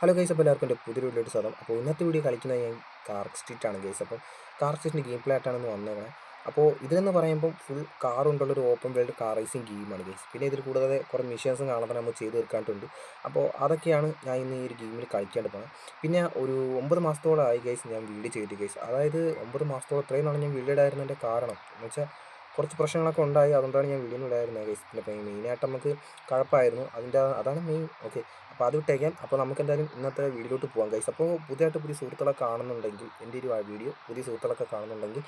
Hello guys അപ്പോൾ എല്ലാവർക്കും എന്റെ പുതിയ വീഡിയോയിട്ട് സ്വാഗതം. അപ്പോൾ ഇന്നത്തെ വീഡിയോ കളിക്കുന്നത് ഞാൻ കാർക്ക് സ്ട്രീറ്റ് ആണ് ഗൈസ് അപ്പം കാർക്ക് സ്ട്രീറ്റിന്റെ ഗെയിം പ്ലേ ആയിട്ടാണ് വന്നേക്കണേ. അപ്പോൾ ഇതിലെന്ന് പറയുമ്പോൾ ഫുൾ കാർ കൊണ്ടുള്ളൊരു ഓപ്പൺ വേൾഡ് കാർ റേസിംഗ് ഗെയിമാണ് ഗൈസ് പിന്നെ ഇതിൽ കൂടാതെ കുറേ മിഷൻസും കാണാൻ നമ്മൾ ചെയ്ത് തീർക്കാനുണ്ട് അപ്പോൾ അതൊക്കെയാണ് ഞാൻ ഇന്ന് ഈ ഒരു ഗെയിമിൽ കളിക്കാണ്ട് പോകുന്നത് പിന്നെ ഒരു ഒമ്പത് മാസത്തോളമായി ഗൈസ് ഞാൻ വീഡിയോ ചെയ്തിട്ട് ഗൈസ് അതായത് ഒമ്പത് മാസത്തോളം ഇത്രയും നാളെ ഞാൻ വീഡിയോ ഇടായിരുന്നതിന്റെ കാരണം എന്ന് വെച്ചാൽ കുറച്ച് പ്രശ്നങ്ങളൊക്കെ ഉണ്ടായി. അതുകൊണ്ടാണ് ഞാൻ വീഡിയോ ഇടായിരുന്നത് ഗൈസ് പിന്നെ മെയിനായിട്ട് നമുക്ക് കഴപ്പായിരുന്നു. അതിന്റെ അതാണ് മെയിൻ ഓക്കെ അപ്പോൾ അത് വിട്ടേക്കാം. അപ്പോൾ നമുക്ക് എന്തായാലും ഇന്നത്തെ വീഡിയോയിലോട്ട് പോകാം ഗൈസ് അപ്പോൾ പുതിയതായിട്ട് പുതിയ സുഹൃത്തുക്കളൊക്കെ കാണുന്നുണ്ടെങ്കിൽ എന്റെ ഒരു വീഡിയോ പുതിയ സുഹൃത്തുക്കളൊക്കെ കാണുന്നുണ്ടെങ്കിൽ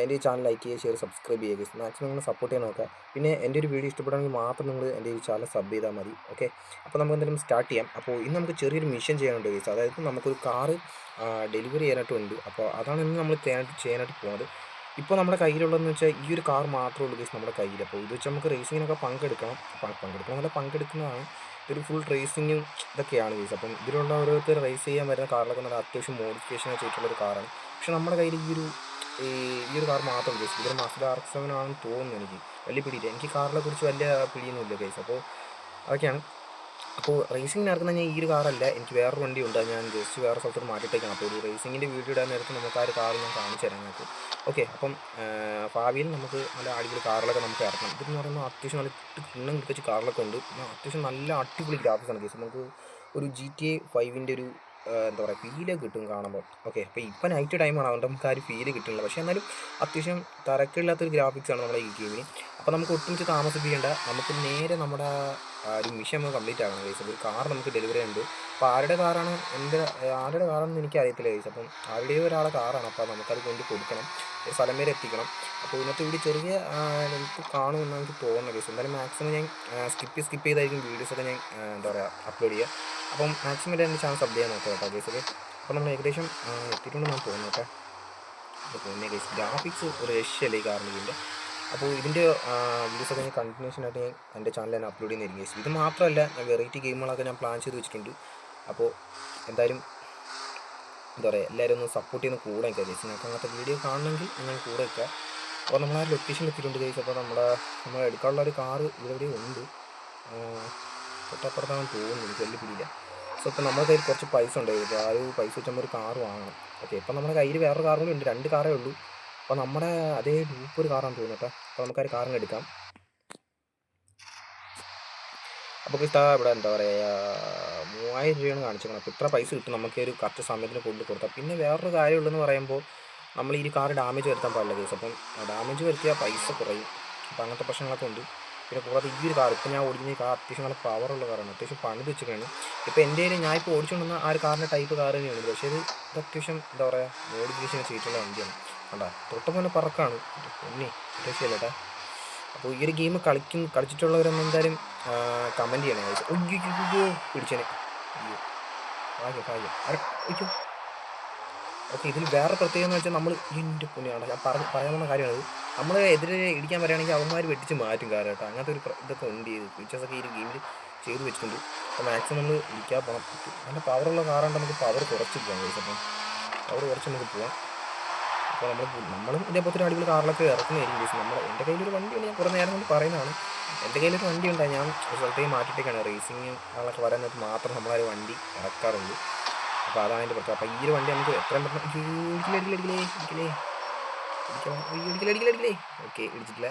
എന്റെ ഈ ചാനൽ ലൈക്ക് ചെയ്യുക ഷെയർ സബ്സ്ക്രൈബ് ചെയ്യുക. ഗൈസ് മാക്സിമം നിങ്ങൾ സപ്പോർട്ട് ചെയ്യാൻ നോക്കുക. പിന്നെ എന്റെ ഒരു വീഡിയോ ഇഷ്ടപ്പെടുകയാണെങ്കിൽ മാത്രം നിങ്ങൾ എന്റെ ഈ ചാനൽ സബ് ചെയ്താൽ മതി. ഓക്കെ അപ്പോൾ നമുക്ക് എന്തായാലും സ്റ്റാർട്ട് ചെയ്യാം. അപ്പോൾ ഇന്ന് നമുക്ക് ചെറിയൊരു മിഷൻ ചെയ്യാനുണ്ട് ഗൈസ് അതായത് നമുക്കൊരു കാറ് ഡെലിവറി ചെയ്യാനായിട്ടുണ്ട് അപ്പോൾ അതാണ് ഇന്ന് നമ്മൾ ചെയ്യാനായിട്ട് ചെയ്യാനായിട്ട് പോകുന്നത്. ഇപ്പോൾ നമ്മുടെ കയ്യിലുള്ളതെന്ന് വെച്ചാൽ ഈ ഒരു കാർ മാത്രമേ ഉള്ളൂ ഗൈസ് നമ്മുടെ കയ്യിൽ. അപ്പോൾ ഇത് വെച്ച് നമുക്ക് റേസിങ്ങിനൊക്കെ പങ്കെടുക്കണം. പങ്കെടുക്കണം നല്ല പങ്കെടുക്കുന്നതാണ്. ഒരു ഫുൾ റേസിങ്ങും ഇതൊക്കെയാണ് ഗൈസ് അപ്പം ഇതിലുള്ള ഓരോരുത്തർ റേസ് ചെയ്യാൻ വരുന്ന കാറിലൊക്കെ നല്ല അത്യാവശ്യം മോഡിഫിക്കേഷൻ ചെയ്തിട്ടുള്ള ഒരു കാറാണ് പക്ഷെ നമ്മുടെ കയ്യിൽ ഈ ഒരു ഈ ഒരു കാർ മാത്രം ഗൈസ് ഇതൊരു മസിൽ ആർ സെവൻ ആണെന്ന് തോന്നുന്നു എനിക്ക്. വലിയ പിടിയില്ല. എനിക്ക് കാറിനെ കുറിച്ച് വലിയ പിടിയൊന്നുമില്ല ഗൈസ് അപ്പോൾ അതൊക്കെയാണ്. അപ്പോൾ റേസിംഗ് നടക്കുന്ന ഞാൻ ഈ ഒരു കാറല്ല എനിക്ക് വേറൊരു വണ്ടി ഉണ്ട് ഞാൻ ജസ്റ്റ് വേറെ സ്ഥലത്തോട്ട് മാറ്റിയിട്ടേക്കാണ്. അപ്പോൾ ഒരു റേസിങ്ങിന്റെ വീഡിയോ ഇടാൻ നേരത്ത് നമുക്ക് ആ ഒരു കാർ ഞാൻ കാണിച്ചു തരാം നിങ്ങൾക്ക്. ഓക്കെ അപ്പം ഭാവിയിൽ നമുക്ക് നല്ല അടിപൊളി കാറിലൊക്കെ നമുക്ക് ഇറക്കണം ഇതെന്ന് പറയുമ്പോൾ അത്യാവശ്യം നല്ല കിണ്ണം കിട്ടിച്ച് കാറിലൊക്കെ ഉണ്ട്. അത്യാവശ്യം നല്ല അടിപൊളി ഗ്രാഫിക്സ് ആണ് കേസ് നമുക്ക് ഒരു ജി ടി എ ഫൈവിന്റെ ഒരു എന്താ പറയുക ഫീൽ കിട്ടും കാണുമ്പോൾ. ഓക്കെ അപ്പോൾ ഇപ്പം നൈറ്റ് ടൈമാണ് അതുകൊണ്ട് നമുക്ക് ആ ഒരു ഫീൽ കിട്ടുന്നില്ല. പക്ഷേ എന്നാലും അത്യാവശ്യം തരക്കില്ലാത്തൊരു ഗ്രാഫിക്സാണ് നമ്മുടെ ഈ ഗെയിമിന് അപ്പോൾ നമുക്ക് ഒട്ടുമിച്ച് താമസിപ്പിക്കേണ്ട. നമുക്ക് നേരെ നമ്മുടെ ഒരു മിഷൻ നമുക്ക് കംപ്ലീറ്റ് ആകണം ഗൈസ് ഒരു കാർ നമുക്ക് ഡെലിവറി ഉണ്ട് അപ്പോൾ ആരുടെ കാറാണ് എന്റെ ആരുടെ കാറാണെന്ന് എനിക്ക് അറിയത്തില്ല ഗൈസ് അപ്പം ആരുടെയോ ഒരാളെ കാറാണ് അപ്പോൾ നമുക്കത് കൊണ്ട് കൊടുക്കണം. ഒരു സ്ഥലം വരെ എത്തിക്കണം. അപ്പോൾ ഇന്നത്തെ വീഡിയോ ചെറിയ എനിക്ക് കാണുമെന്ന് എനിക്ക് തോന്നുന്നു ഗൈസ് എന്തായാലും മാക്സിമം ഞാൻ സ്കിപ്പ് സ്കിപ്പ് ചെയ്തായിരിക്കും വീഡിയോസൊക്കെ ഞാൻ എന്താ പറയുക അപ്ലോഡ് ചെയ്യുക. അപ്പം മാക്സിമം എന്റെ ചാനൽ സബ് ചെയ്യാൻ നോക്കാം കേട്ടോ ഗൈസ് അപ്പോൾ നമ്മൾ ഏകദേശം എത്തിയിട്ടുണ്ടെന്ന് തോന്നുന്നു കേട്ടോ. പോകുന്നത് ഗൈസ് ഗ്രാഫിക്സ് ഒരു രക്ഷയല്ലേ ഈ കാറിന് ഇതിന്റെ? അപ്പോൾ ഇതിന്റെ വീഡിയോസൊക്കെ ഞാൻ കണ്ടിന്യൂഷൻ ആയിട്ട് ഞാൻ എന്റെ ചാനലിൽ ഞാൻ അപ്ലോഡ് ചെയ്യുന്നതായിരിക്കും ഇത് മാത്രമല്ല ഞാൻ വെറൈറ്റി ഗെയിമുകളൊക്കെ ഞാൻ പ്ലാൻ ചെയ്ത് വെച്ചിട്ടുണ്ട്. അപ്പോൾ എന്തായാലും എന്താ പറയുക എല്ലാവരും ഒന്ന് സപ്പോർട്ട് ചെയ്യുന്ന കൂടെ നിൽക്കുക ചേച്ചി നിങ്ങൾക്ക് അങ്ങനത്തെ വീഡിയോ കാണണമെങ്കിൽ നിങ്ങൾ കൂടെ നിൽക്കുക. അപ്പോൾ നമ്മൾ ആ ലൊക്കേഷൻ എത്തിയിട്ടുണ്ട് ചേച്ചി അപ്പോൾ നമ്മുടെ നമ്മൾ എടുക്കാനുള്ള ഒരു കാറ് ഇവിടെ ഉണ്ട്. തൊട്ടപ്പുറത്താണ് പോകുന്നത് എനിക്ക് വലിയ പിടിയില്ല. സോ ഇപ്പോൾ നമ്മുടെ കയ്യിൽ കുറച്ച് പൈസ ഉണ്ട് ആ ഒരു പൈസ വെച്ച് ഒരു കാറ് വാങ്ങണം. ഓക്കെ ഇപ്പം നമ്മുടെ കയ്യിൽ വേറൊരു കാറുകളുണ്ട് രണ്ട് കാറേ ഉള്ളൂ. അപ്പോൾ നമ്മുടെ അതേ ഗ്രൂപ്പ് ഒരു കാറാണ് തോന്നുന്നു കേട്ടോ. അപ്പോൾ നമുക്കൊരു കാറിന് എടുക്കാം. അപ്പോൾ കിട്ടാ ഇവിടെ എന്താ പറയുക മൂവായിരം രൂപയാണ് കാണിച്ചേക്കണം അപ്പോൾ ഇത്ര പൈസ കിട്ടും നമുക്ക് ഒരു കറക്റ്റ് സമയത്തിന് കൊണ്ട് കൊടുത്താൽ പിന്നെ വേറൊരു കാര്യമുള്ളതെന്ന് പറയുമ്പോൾ നമ്മൾ ഈ കാർ ഡാമേജ് വരുത്താൻ പാടില്ല കേസ് അപ്പം ഡാമേജ് വരുത്തിയാൽ പൈസ കുറയും. അപ്പോൾ അങ്ങനത്തെ പ്രശ്നങ്ങളൊക്കെ ഉണ്ട്. പിന്നെ കൂടാതെ ഈ ഒരു കാർ ഇപ്പോൾ ഞാൻ ഓടിക്കുന്ന ഈ കാർ അത്യാവശ്യം നല്ല പവറുള്ള കാറാണ് അത്യാവശ്യം പണിത് വെച്ചിരിക്കുകയാണ് ഇപ്പോൾ എന്റെ കയ്യിൽ ഞാൻ ഇപ്പോൾ ഓടിച്ചുകൊണ്ടുവന്ന ആ ഒരു കാറിന്റെ ടൈപ്പ് കാർ തന്നെയാണ്. പക്ഷേ ഇത് അത്യാവശ്യം എന്താ പറയുക മോഡിഫിക്കേഷൻ ചെയ്തിട്ടുള്ള വണ്ടിയാണ്. കണ്ടാ? നല്ല പറക്കാണ്. പൊന്നി രക്ഷയില്ലേട്ടാ അപ്പോൾ ഈ ഒരു ഗെയിം കളിക്കും കളിച്ചിട്ടുള്ളവരൊന്നും എന്തായാലും കമന്റ് ചെയ്യണേ. ഉയ്യോ, പിടിച്ചേനെ. അയ്യോ ഭാഗ്യം ഭാഗ്യം. അയ്യോ. ഓക്കെ ഇതിൽ വേറെ പ്രത്യേകത എന്ന് വെച്ചാൽ നമ്മൾ എന്റെ പുണ്യാണ് ഞാൻ പറഞ്ഞ് പറയാൻ വന്ന കാര്യമാണ് നമ്മൾ എതിരെ ഇടിക്കാൻ പറയുകയാണെങ്കിൽ അവന്മാർ വെട്ടിച്ച് മാറ്റും കാര്യം കേട്ടോ. അങ്ങനത്തെ ഒരു ഇതൊക്കെ ഉണ്ട് ചെയ്ത് ഫീച്ചേഴ്സൊക്കെ ഈ ഗെയിമിൽ ചെയ്ത് വെച്ചിട്ടുണ്ട്. അപ്പോൾ മാക്സിമം നമ്മൾ ഇടിക്കാൻ പോകണം നല്ല പവറുള്ള കാറുണ്ട് നമുക്ക് പവർ കുറച്ച് പോകാം കഴിച്ചപ്പം പവർ കുറച്ച് നമുക്ക് പോകാം. അപ്പോൾ നമ്മൾ നമ്മളും ഇതേപോലത്തെ ഒരു അടിപൊളി കാറിലൊക്കെ ഇറക്കുന്നതായിരിക്കും guys. നമ്മൾ എന്റെ കയ്യിലൊരു വണ്ടിയുണ്ട് ഞാൻ കുറേ നേരം കൊണ്ട് പറയുന്നതാണ്. എന്റെ കയ്യിലൊരു വണ്ടി ഉണ്ടായി ഞാൻ സ്ഥലത്തേക്ക് മാറ്റിയിട്ടേക്കാണ്. റേസിങ് ആളൊക്കെ വരാൻ നേരത്ത് മാത്രം നമ്മളാ ഒരു വണ്ടി ഇറക്കാറുള്ളൂ. അപ്പോൾ അതാണ് അതിന്റെ പ്രശ്നം അപ്പോൾ ഈ ഒരു വണ്ടി നമുക്ക് എത്രയും പെട്ടെന്ന് ഇടിക്കില്ലേ ഇടിക്കില്ലേ ഇടിക്കണം അയ്യോ, ഇടിക്കില്ല ഇടിക്കില്ല ഇടിക്കില്ലേ ഓക്കെ ഇടിച്ചിട്ടില്ല.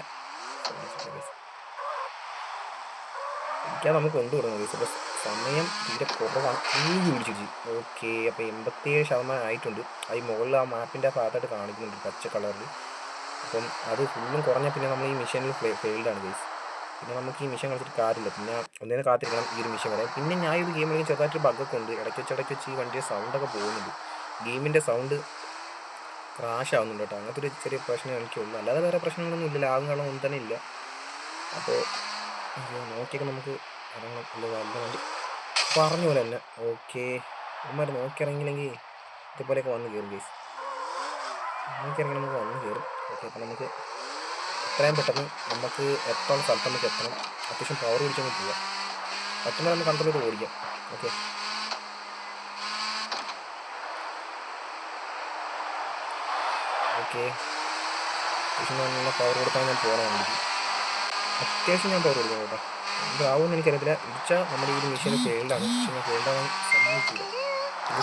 ഇടിക്കാൻ നമുക്ക് ഉണ്ട് തുടങ്ങുന്നത് അപ്പോൾ സമയം തീരെ കുറവാണ്. ഈ പിടിച്ചു ഓക്കെ അപ്പോൾ എൺപത്തിയേഴ് ശതമാനം ആയിട്ടുണ്ട്. അത് ഈ മുകളിൽ ആ മാപ്പിന്റെ ഭാഗത്തായിട്ട് കാണിക്കുന്നുണ്ട് പച്ച കളറിൽ അപ്പം അത് ഫുള്ളും കുറഞ്ഞാൽ പിന്നെ നമ്മൾ ഈ മിഷനിൽ ഫെയിൽഡാണ് ഗൈസ് പിന്നെ നമുക്ക് ഈ മിഷൻ കളിച്ചിട്ട് കാര്യമില്ല. പിന്നെ ഒന്നേനെ കാത്തിരിക്കണം ഈ ഒരു മിഷൻ വരെ. പിന്നെ ഞാൻ ഈ ഒരു ഗെയിം കളിക്കുന്ന ചെറുതായിട്ടൊരു ബഗ്ഗൊക്കെ ഉണ്ട്. ഇടയ്ക്ക് വെച്ച് ഇടയ്ക്ക് വെച്ച് ഈ വണ്ടിയുടെ സൗണ്ടൊക്കെ പോകുന്നുണ്ട്. ഗെയിമിന്റെ സൗണ്ട് ക്രാഷ് ആവുന്നുണ്ട് കേട്ടോ. അങ്ങനത്തെ ഒരു ചെറിയ പ്രശ്നം എനിക്കുള്ളൂ. അല്ലാതെ വേറെ പ്രശ്നങ്ങളൊന്നും ഇല്ല. ലാഭം കാണാൻ ഒന്നും തന്നെ ഇല്ല. അപ്പോൾ നോക്കിയൊക്കെ നമുക്ക് ഇറങ്ങണം അല്ല നല്ല വണ്ടി പറഞ്ഞ പോലെ തന്നെ ഓക്കെ. ഇവന്മാർ നോക്കി ഇറങ്ങിയില്ലെങ്കിൽ ഇതേപോലെയൊക്കെ വന്ന് കയറും ഗേസ് നോക്കി ഇറങ്ങി നമുക്ക് വന്ന് കയറും ഓക്കെ അപ്പോൾ നമുക്ക് എത്രയും പെട്ടെന്ന് നമുക്ക് എത്തണം സ്ഥലത്ത് നമുക്ക് എത്തണം? അത്യാവശ്യം പവർ പിടിച്ചൊന്ന് പോവാം. പറ്റുമ്പോൾ നമുക്ക് കൺട്രോൾ ചെയ്ത് ഓടിക്കാം. ഓക്കെ. ഓക്കെ. അത്യാവശ്യം നല്ല പവർ കൊടുക്കാൻ ഞാൻ പോകണം വണ്ടിക്ക്. അത്യാവശ്യം ഞാൻ പവർ കൊടുക്കണം കേട്ടോ എന്താവുമെന്ന് എനിക്കറിയത്തില്ല. ഇടിച്ചാൽ നമ്മുടെ ഈ മിഷീൻ ഫെയിൽഡാണ് പക്ഷേ ഫെയിൽഡാവാൻ സമ്മതിക്കില്ല ഇത്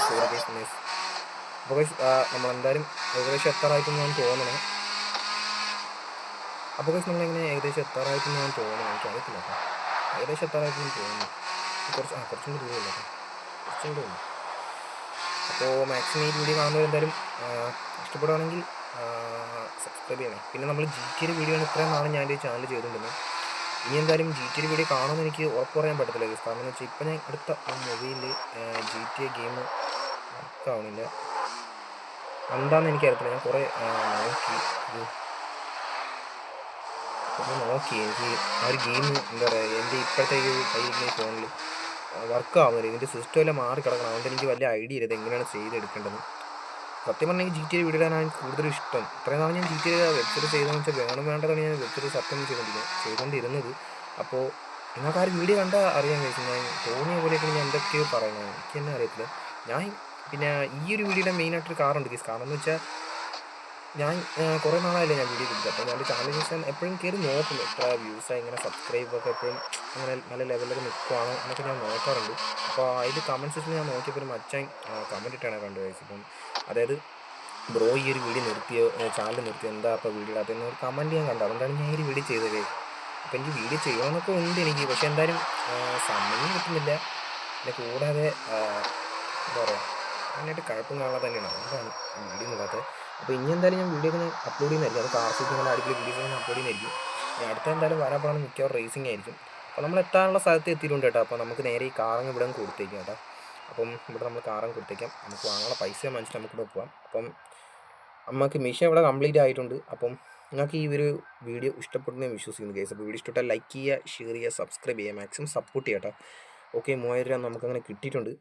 നമ്മളെന്തായാലും ഏകദേശം എത്താറായിട്ടെന്ന് ഞാൻ തോന്നണം. അപ്പോൾ ഗൈസ് നമ്മളിങ്ങനെ ഏകദേശം എത്താറായിട്ടെന്ന് ഞാൻ തോന്നണം. എനിക്കറിയത്തില്ല കേട്ടോ. ഏകദേശം എത്താറായിട്ടെന്ന് തോന്നുന്നു. കുറച്ച് ആ കുറച്ചും കൂടി ദൂരമില്ല കേട്ടോ. കുറച്ചും കൂടി അപ്പോൾ മാക്സിമം ഈ വീഡിയോ കാണുന്നവർ എന്തായാലും ഇഷ്ടപ്പെടുകയാണെങ്കിൽ സബ്സ്ക്രൈബ് ചെയ്യണേ. പിന്നെ നമ്മൾ ജി ടിയുടെ വീഡിയോ ആണ് ഇത്രയും നാളും ഞാൻ ഈ ചാനൽ ചെയ്തുകൊണ്ടിരുന്നത്. ഇനി എന്തായാലും ജി ടിയുടെ വീഡിയോ കാണുമെന്ന് എനിക്ക് ഉറപ്പ് പറയാൻ പറ്റത്തില്ല. കാരണം എന്ന് വെച്ചാൽ ഇപ്പം ഞാൻ അടുത്ത മൊബൈലിൽ ജി ടി എ ഗെയിം വർക്കാവണില്ല എന്താണെന്ന് എനിക്കറിയത്തില്ല ഞാൻ കുറേ നോക്കി. ഒന്ന് നോക്കി. എനിക്ക് ആ ഒരു ഗെയിം എന്താ പറയുക എന്റെ ഇപ്പോഴത്തെ ഒരു കയ്യിരിക്കുന്ന ഫോണിൽ വർക്ക് ആവുന്നില്ല. ഇതിന്റെ സിസ്റ്റം എല്ലാം മാറി കിടക്കണം അതുകൊണ്ട് എനിക്ക് വലിയ ഐഡിയ ഇല്ല. ഇത് എങ്ങനെയാണ് ചെയ്തെടുക്കേണ്ടത്. സത്യം പറഞ്ഞാൽ ജി ടി എ വീഡിയോ കൂടുതൽ ഇഷ്ടം. ഇത്രയും നാൾ ഞാൻ ജി ടി എ വെബ്സൈറ്റ് ചെയ്തതെന്ന് വെച്ചാൽ വേണം വേണ്ടതാണ് ഞാൻ വെബ്സൈറ്റ് സത്യം ചെയ്തുകൊണ്ടിരുന്നത് ചെയ്തുകൊണ്ടിരുന്നത് അപ്പോൾ നിങ്ങൾക്ക് ആ ഒരു വീഡിയോ കണ്ടാൽ അറിയാൻ കഴിച്ചു ഞാൻ തോന്നിയ പോലെയൊക്കെ ഞാൻ എന്തൊക്കെയോ പറയുന്നത്. എനിക്ക് തന്നെ അറിയത്തില്ല. ഞാൻ പിന്നെ ഈ ഒരു വീഡിയോയുടെ മെയിനായിട്ടൊരു കാറുണ്ട് ഗീസ് കാരണം എന്ന് വെച്ചാൽ ഞാൻ കുറേ നാളായില്ല ഞാൻ വീഡിയോ ചെയ്തിട്ട് അപ്പോൾ ഞാൻ ചാനൽ ഞാൻ എപ്പോഴും കയറി നോക്കുന്നു എത്ര വ്യൂസ് ഇങ്ങനെ സബ്സ്ക്രൈബ് ഒക്കെ എപ്പോഴും അങ്ങനെ നല്ല ലെവലിലൊക്കെ നിൽക്കുവാണോ എന്നൊക്കെ ഞാൻ നോക്കാറുണ്ട്. അപ്പോൾ അതിൽ കമന്റ് സെക്ഷനിൽ ഞാൻ നോക്കിയപ്പോൾ ഒരു മച്ചാൻ കമന്റ് ഇട്ടാണ് കണ്ടു കഴിച്ചത് അതായത് ബ്രോ ഈ ഒരു വീഡിയോ നിർത്തിയോ ചാനൽ നിർത്തിയോ എന്താ അപ്പോൾ വീഡിയോ അതെന്ന് ഒരു കമന്റ് ഞാൻ കണ്ടു. അതുകൊണ്ടാണ് ഞാൻ ഈ വീഡിയോ ചെയ്തത്? അപ്പോൾ എനിക്ക് വീഡിയോ ചെയ്യണമെന്നൊക്കെ ഉണ്ട് എനിക്ക്. പക്ഷേ എന്തായാലും സമയം കിട്ടുന്നില്ല. പിന്നെ കൂടാതെ എന്താ പറയുക അതിനായിട്ട് കഴപ്പം കാണാതെ തന്നെയാണ്. അതുകൊണ്ടാണ് വീഡിയോ ഇടാത്തത്. അപ്പോൾ ഇനി എന്തായാലും ഞാൻ വീഡിയോ ഒക്കെ അപ്ലോഡ് ചെയ്യുന്നതായിരിക്കും. അത് കാർ സീറ്റ് നല്ല അടിപൊളി വീഡിയോസ് ഞാൻ അപ്ലോഡ് ചെയ്യുന്നതായിരിക്കും. ഇനി അടുത്ത എന്തായാലും വരാൻ മിക്കവാറും റേസിംഗ് ആയിരിക്കും. അപ്പോൾ നമ്മൾ എത്താനുള്ള സ്ഥലത്ത് എത്തിയിട്ടുണ്ട് കേട്ടോ. അപ്പോൾ നമുക്ക് നേരെ ഈ കാറങ്ങ് ഇവിടെ കൊടുത്തേക്കും കേട്ടോ. അപ്പം ഇവിടെ നമ്മൾ കാറും കൊടുത്തേക്കാം. നമുക്ക് വാങ്ങാനുള്ള പൈസ വാങ്ങിച്ചിട്ട് നമുക്ക് ഇവിടെ പോവാം. അപ്പം നമുക്ക് മിഷൻ ഇവിടെ കംപ്ലീറ്റ് ആയിട്ടുണ്ട്. അപ്പം നിങ്ങൾക്ക് ഈ ഒരു വീഡിയോ ഇഷ്ടപ്പെടുന്ന വിശ്വസിക്കുന്നു കേസ് അപ്പോൾ വീഡിയോ ഇഷ്ടപ്പെട്ടാൽ ലൈക്ക് ചെയ്യുക ഷെയർ ചെയ്യുക സബ്സ്ക്രൈബ് ചെയ്യുക മാക്സിമം സപ്പോർട്ട് ചെയ്യട്ടോ ഓക്കെ മൂവായിരം രൂപ നമുക്കങ്ങനെ കിട്ടിയിട്ടുണ്ട്.